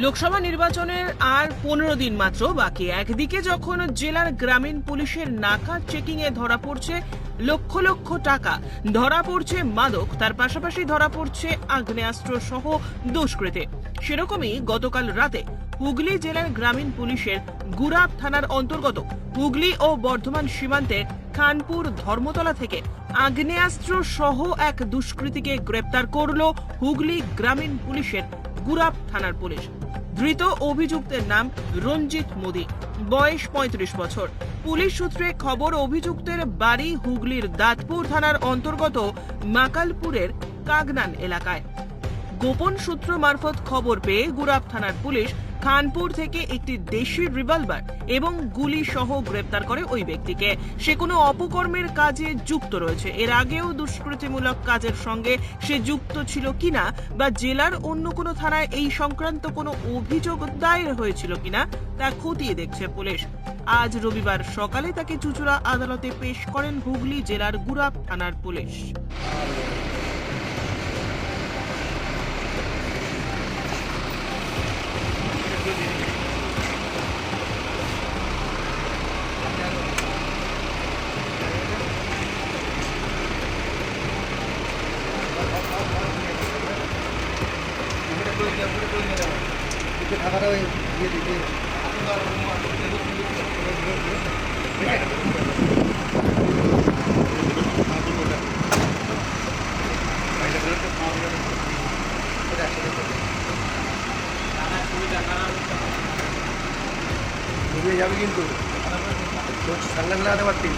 লোকসভা নির্বাচনের আর পনেরো দিন মাত্র বাকি। একদিকে যখন জেলার গ্রামীণ পুলিশের নাকা চেকিং এ ধরা পড়ছে লক্ষ লক্ষ টাকা, ধরা পড়ছে মাদক, তার পাশাপাশি ধরা পড়ছে আগ্নেয়াস্ত্র সহ দুষ্কৃতে। সেরকমই গতকাল রাতে হুগলি জেলার গ্রামীণ পুলিশের গুরাব থানার অন্তর্গত হুগলি ও বর্ধমান সীমান্তে খানপুর ধর্মতলা থেকে আগ্নেয়াস্ত্র সহ এক দুষ্কৃতীকে গ্রেপ্তার করল হুগলি গ্রামীণ পুলিশের গুরাব থানার পুলিশ। ধৃত অভিযুক্তের নাম রঞ্জিত মোদী। বয়স পঁয়ত্রিশ বছর। পুলিশ সূত্রে খবর, অভিযুক্তের বাড়ি হুগলির দাঁতপুর থানার অন্তর্গত মাকালপুরের কাগনান এলাকায়। গোপন সূত্র মারফত খবর পেয়ে গুরাব থানার পুলিশ খানপুর থেকে একটি দেশি রিভলভার এবং গুলি সহ গ্রেপ্তার করে ওই ব্যক্তিকে। সে কোনো অপকর্মের কাজে যুক্ত রয়েছে। এর আগেও দুষ্কৃতিমূলক কাজের সঙ্গে সে যুক্ত ছিল কিনা বা জেলার অন্য কোনো থানায় এই সংক্রান্ত কোনো অভিযোগ দায়ের হয়েছিল কিনা তা খতিয়ে দেখছে পুলিশ। আজ রবিবার সকালে তাকে চুচুড়া আদালতে পেশ করেন হুগলি জেলার গুরাব থানার পুলিশ। ঢাকাটা ওই দিয়ে দিতে যাবে কিন্তু সামনে লাগাতে পারতিস